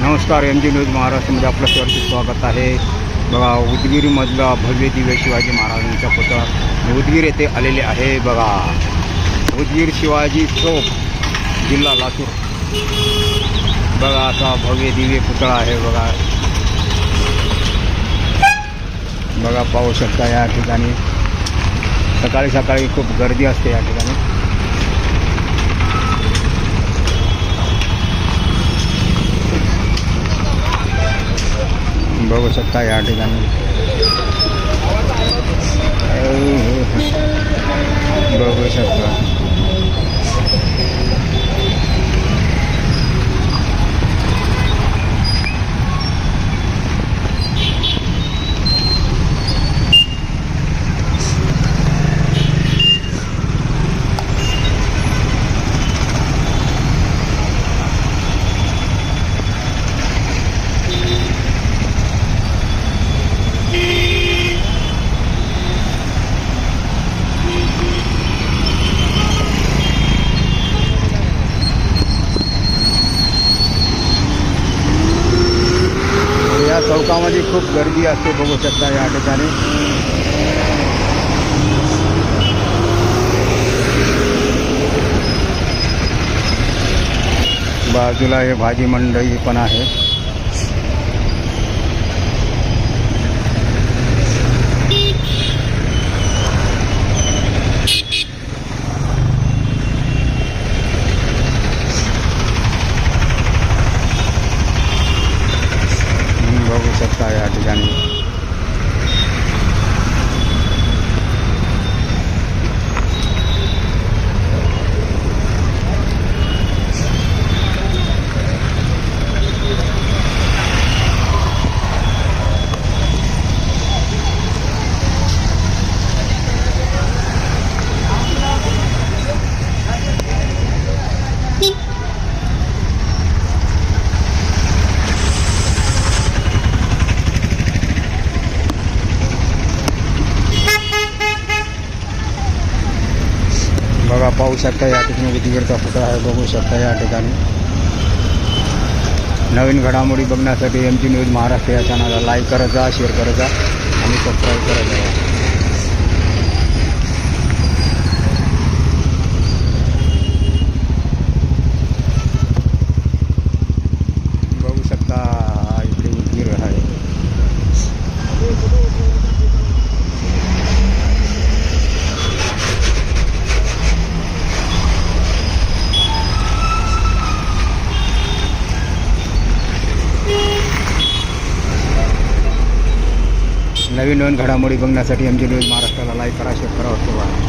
नमस्कार M G news महाराष्ट्रामध्ये आपलं सर्वांचे स्वागत आहे. बघा उदगीरमधला भव्य दिव्य शिवाजी महाराजांचा पुतळा उदगीर येथे आलेले आहे. बघा उदगीर शिवाजी चौक जिल्हा लातूर. बघा असा भव्य दिव्य पुतळा आहे. बघा. बघा पाहू शकता या ठिकाणी. सकाळी सकाळी खूप गर्दी असते या ठिकाणी बघू शकता या ठिकाणी बघू शकता या चौकामध्ये खूप गर्दी असते बघू शकता या ठिकाणी. बाजूला हे भाजी मंडई पण आहे तुम्ही बघू शकता या ठिकाणी बघा पाहू शकता या ठिकाणी उदगीरचा पुतळा आहे बघू शकता या ठिकाणी. नवीन घडामोडी बघण्यासाठी एम जी न्यूज महाराष्ट्र या चॅनलला लाईक करत जा शेअर करत जा. आणि सबस्क्राईब करत जा बघू शकता इकडे उदगीर आहे नवीन नवीन घडामोडी बघण्यासाठी एम जी न्यूज महाराष्ट्राला लाईक करा शेअर करा वाटतो